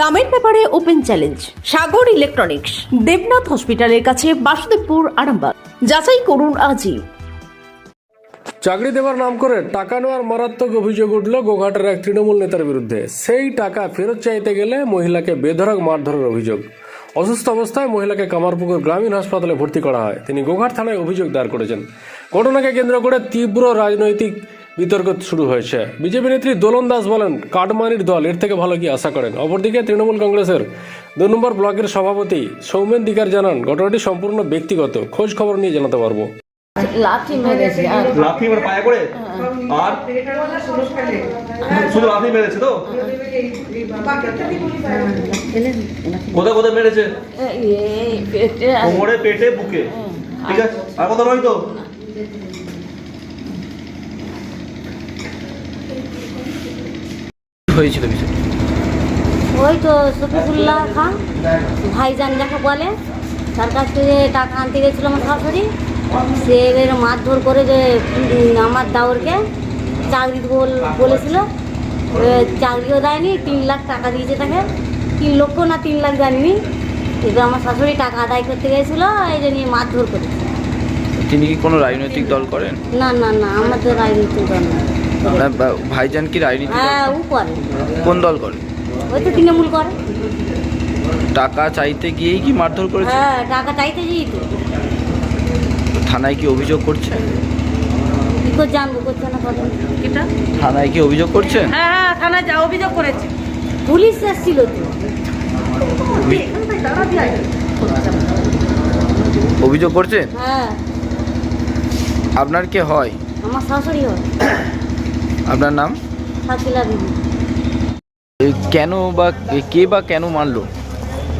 দামের ব্যাপারে open challenge, Sagar electronics, Debnath হসপিটালের কাছে বাসুদেবপুর, আরামবাগ। যাচাই করুন আজই। চাকরি দেওয়ার নাম করে টাকা নেওয়ার মারাত্মক অভিযোগ উঠল গোঘাটের এক তৃণমূল নেতার বিরুদ্ধে। সেই টাকা ফেরত চাইতে গেলে মহিলাকে বেধড়ক মারধরের অভিযোগ। অসুস্থ অবস্থায় মহিলাকে কামারপুকুর গ্রামীণ হাসপাতালে ভর্তি করা হয়। তিনি গোঘাট থানায় অভিযোগ দায়ের করেছেন। ঘটনাকে কেন্দ্র করে তীব্র রাজনৈতিক বিতর্ক শুরু হয়েছে। বিজেপি নেত্রী দোলন দাস বলেন কাটমানির দল এর থেকে ভালো কি আশা করেন? অপরদিকে তৃণমূল কংগ্রেসের দু নম্বর ব্লকের সভাপতি সৌমেন দিকার জানান ঘটনাটি সম্পূর্ণ ব্যক্তিগত। খোঁজ খবর নিয়ে জানাতে পারব। লাঠি মেরেছে। লাথি মানে পায়ে করে আর? শুধু লাথি মেরেছে তো? কোথায় কোথায় মেরেছে? এই পেটে আর কোমরে পেটে বুকে। ঠিক আছে? আর কথা নয় তো? হয়েছিল বিষয় ওই তো শফিকুল্লাহ খান ভাইজান যাকে বলে তার কাছ থেকে টাকা আনতে গেছিল আমার শাশুড়ি। সে এবার মারধর করে যে আমার দাওরকে চাকরি বলেছিল। চাকরিও দেয়নি তিন লাখ টাকা দিয়েছে তাকে। তিন লক্ষ না তিন লাখ জানিনি। এবার আমার শাশুড়ি টাকা আদায় করতে গেছিল এই জন্য মারধর করেছে। তিনি কি কোনো রাজনৈতিক দল করেন? না না না আমাদের রাজনীতি দল না। ভাইজান কি রাজনীতি হ্যাঁ কোন দল করে? তৃণমূল করে। টাকা চাইতে গিয়েই কি মারধর করেছে? হ্যাঁ টাকা চাইতে যেই তো। থানায় কি অভিযোগ করছে? থানায় কি অভিযোগ করছেন হ্যাঁ হ্যাঁ থানায় যা অভিযোগ করেছে। পুলিশ এসেছিল অভিযোগ করছেন হ্যাঁ। আপনার কে হয়? আমার শাশুড়ি হয়। আপনার নাম? শাকিলা কেন বা কে বা কেন মারলো?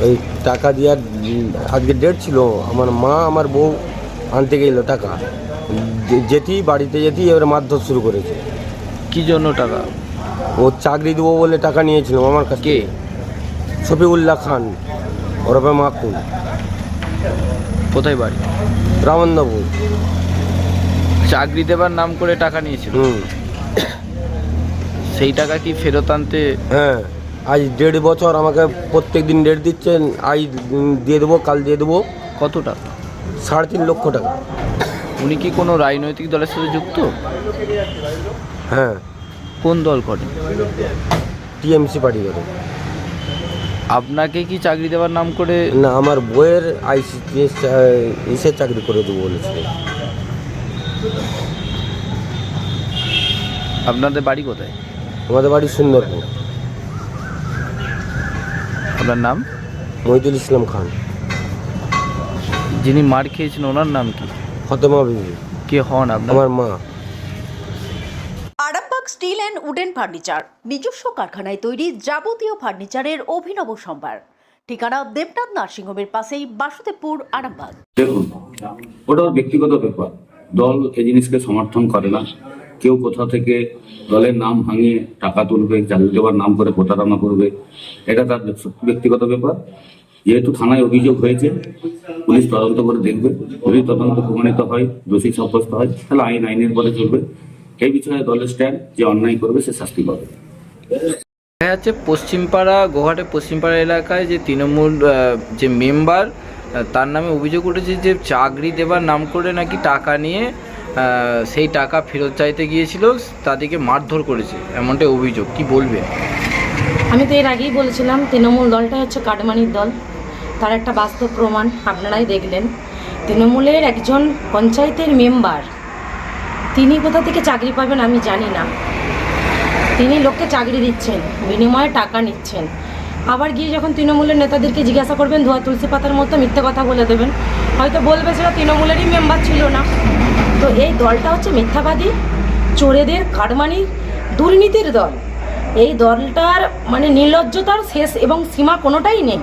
এই টাকা দেওয়ার আজকে ডেট ছিল আমার মা আমার বউ আনতে গেল টাকা। যেতেই বাড়িতে যেতেই এবারে মারধর শুরু করেছে। কি জন্য টাকা? ও চাকরি দেবো বলে টাকা নিয়েছিল আমার কাছে কে? শফিউল্লাহ খান ওরফে মাকুল। কোথায় বাড়ি? রামন্দাবু চাকরি দেবার নাম করে টাকা নিয়েছিল? হুম। সেই টাকা কি ফেরত আনতে হ্যাঁ আজ দেড় বছর আমাকে প্রত্যেক দিন ডেট দিচ্ছেন আজ দিয়ে দেবো কাল দিয়ে দেবো। কত টাকা? সাড়ে তিন লক্ষ টাকা। উনি কি কোনো রাজনৈতিক দলের সাথে যুক্ত? হ্যাঁ। কোন দল করেন? টিএমসি পার্টি করে। আপনাকে কি চাকরি দেওয়ার নাম করে? না আমার বইয়ের আইসিটিএস এসে চাকরি করে দেবো বলেছে। আপনাদের বাড়ি কোথায়? আমাদের বাড়ি সুন্দরপুর আপনার নাম? মহিদুল ইসলাম খান। যিনি মার খেয়েছেন ওনার নাম কি? ফতেমা বিবি। কে হন আপনার? আমার মা। Arambagh steel and wooden furniture নিজস্ব কারখানায় তৈরি যাবতীয় ফার্নিচারের অভিনব সম্ভার। ঠিকানা দেবনাথ নার্সিংহোমের পাশেই বাসুদেবপুর আরামবাগ। দেখুন ওটা ব্যক্তিগত ব্যাপার। দল এই জিনিসকে সমর্থন করে না। কেউ কোথা থেকে দলের নাম ভাঙিয়ে টাকা তুলবে চাকরি দেওয়ার নাম করে প্রতারণা করবে, এটা তার ব্যক্তিগত ব্যাপার। যেহেতু থানায় অভিযোগ হয়েছে, পুলিশ তদন্ত করে দেখবে। যদি তদন্ত প্রমাণিত হয়, দোষী সাব্যস্ত হয়, তাহলে আইন আইনের পরে চলবে। এই বিষয়ে দলের স্ট্যান্ড যে অন্যায় করবে, সে শাস্তি পাবে। দেখা যাচ্ছে পশ্চিমপাড়া গোহাটে পশ্চিমপাড়া এলাকায় যে তৃণমূল যে মেম্বার তার নামে অভিযোগ উঠেছে যে চাকরি দেবার নাম করে নাকি টাকা নিয়ে সেই টাকা ফেরত চাইতে গিয়েছিল, তাদেরকে মারধর করেছে, এমনটাই অভিযোগ। কি বলবে? আমি তো এর আগেই বলেছিলাম, তৃণমূল দলটা হচ্ছে কাটমানির দল। তার একটা বাস্তব প্রমাণ আপনারাই দেখলেন। তৃণমূলের একজন পঞ্চায়েতের মেম্বার, তিনি কোথা থেকে চাকরি পাবেন আমি জানি না। তিনি লোককে চাকরি দিচ্ছেন, বিনিময়ে টাকা নিচ্ছেন। আবার গিয়ে যখন তৃণমূলের নেতাদেরকে জিজ্ঞাসা করবেন, ধোয়া তুলসী পাতার মতো মিথ্যে কথা বলে দেবেন, হয়তো বলবে সেটা তৃণমূলেরই মেম্বার ছিল না। তো এই দলটা হচ্ছে মিথ্যাবাদী, চোরেদের কাটমানির দুর্নীতির দল। এই দলটার মানে নির্লজ্জতার শেষ এবং সীমা কোনোটাই নেই।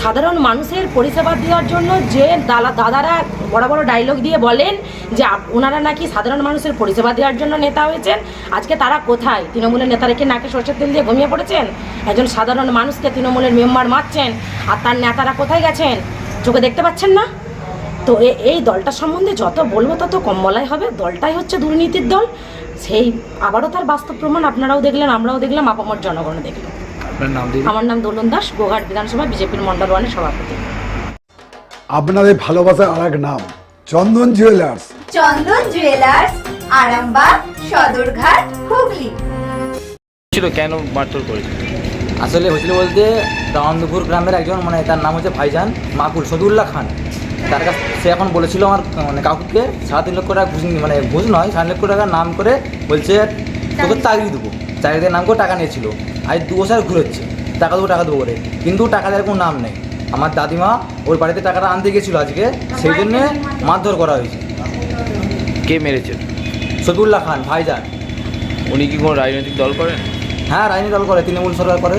সাধারণ মানুষের পরিষেবা দেওয়ার জন্য যে দালা, দাদারা বড় বড় ডায়লগ দিয়ে বলেন যে ওনারা নাকি সাধারণ মানুষের পরিষেবা দেওয়ার জন্য নেতা হয়েছেন, আজকে তারা কোথায়? তৃণমূলের নেতারা কি নাকে সরষের তেল দিয়ে ঘুমিয়ে পড়েছেন? একজন সাধারণ মানুষকে তৃণমূলের মেম্বার মারছেন, আর তার নেতারা কোথায় গেছেন? চোখে দেখতে পাচ্ছেন না? তো এই দলটা সম্বন্ধে যত বলব তত কম বলাই হবে। দলটাই হচ্ছে দুর্নীতির দল। সেই আবারও তার বাস্তব প্রমাণ আপনারাও দেখলেন আমরাও দেখলাম আপামর জনগণ দেখলাম আপনার নাম দিদি আমার নাম দোলন দাস গোঘাট বিধানসভা বিজেপির মন্ডল ওয়ানের সভাপতি। আপনাদের ভালোবাসার আর এক নাম চন্দন জুয়েলার্স। চন্দন জুয়েলার্স আরামবাগ সদরঘাট হুগলি। ছিল কেন মারধর করেছে আসলে হয়েছিল বলতে রামন্দপুর গ্রামের একজন মানে তার নাম হচ্ছে ভাইজান মাকুল সদুল্লাহ খান। তার কাছ সে এখন বলেছিল আমার মানে কাকুকে সাড়ে তিন লক্ষ টাকা ঘুষ নি- মানে ঘুষ নয় সাড়ে লক্ষ টাকার নাম করে বলছে তোকে চাকরি দেবো। চাকরিদের নাম করে টাকা নিয়েছিল। আজ দু বছর ঘুরেছে টাকা দেবো টাকা দেবো করে। কিন্তু টাকা দেওয়ার কোনো নাম নেই। আমার দাদিমা ওর বাড়িতে টাকাটা আনতে গেছিল আজকে। সেই জন্যে মারধর। করা হয়েছে। কে মেরেছে? সদুল্লাহ খান ভাইজান। উনি কি কোনো রাজনৈতিক দল করেন? হ্যাঁ রাজনীতি দল করে তৃণমূল সরকার করে।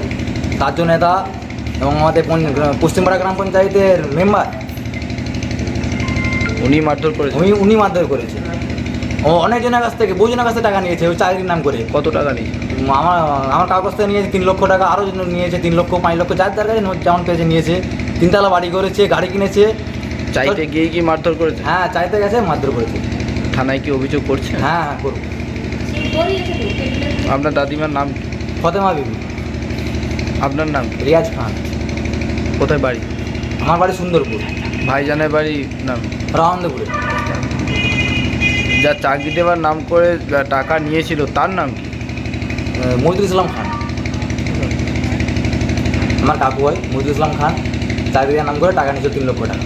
রাজ্য নেতা এবং আমাদের পশ্চিমপাড়া গ্রাম পঞ্চায়েতের মেম্বার। উনি মারধর করেছে? উনি উনি মারধর করেছে। ও অনেকজনের কাছ থেকে বহুজনের কাছ থেকে টাকা নিয়েছে ওই চাকরির নাম করে। কত টাকা নিয়ে আমার আমার কার কাছ থেকে নিয়েছে তিন লক্ষ টাকা আরও নিয়েছে তিন লক্ষ পাঁচ লক্ষ যার যার কাছে যেমন পেয়েছে নিয়েছে। তিনতলা বাড়ি করেছে গাড়ি কিনেছে। চাইতে গিয়ে কি মারধর করেছে? হ্যাঁ চাইতে গেছে মারধর করেছে। থানায় কি অভিযোগ করছে? হ্যাঁ হ্যাঁ করুন আপনার দাদিমার নাম? ফতেমা বিবি। আপনার নাম? রিয়াজ খান। কোথায় বাড়ি? আমার বাড়ি সুন্দরপুর। ভাইজানের বাড়ি নাম? রামন্দপুরে যা চাকরি দেওয়ার নাম করে টাকা নিয়েছিল তার নাম কি? মহিদুল ইসলাম খান। আমার কাকু হয় মহিদুল ইসলাম খান। চাকরি দেওয়ার নাম করে টাকা নিয়েছিল তিন লক্ষ টাকা।